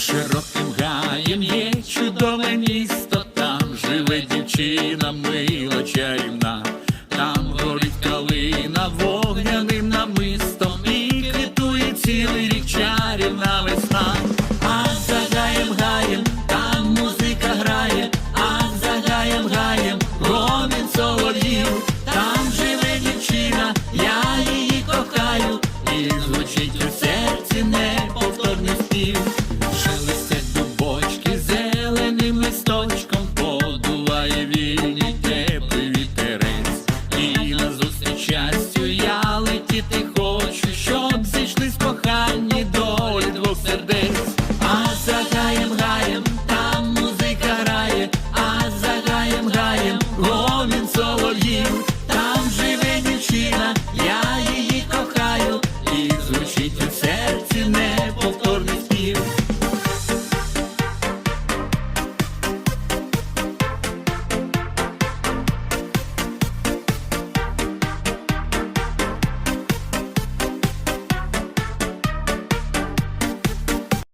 широким гаєм є чудове місто, там живе дівчина, мила чарівна, там горить калина вогняним намистом. І квітує цілий рік чарівна весна. Там живе дівчина, я її кохаю, і звучить усе. листочком подуває вільний теплий вітерець, і назустріч щастю я летіти хочу.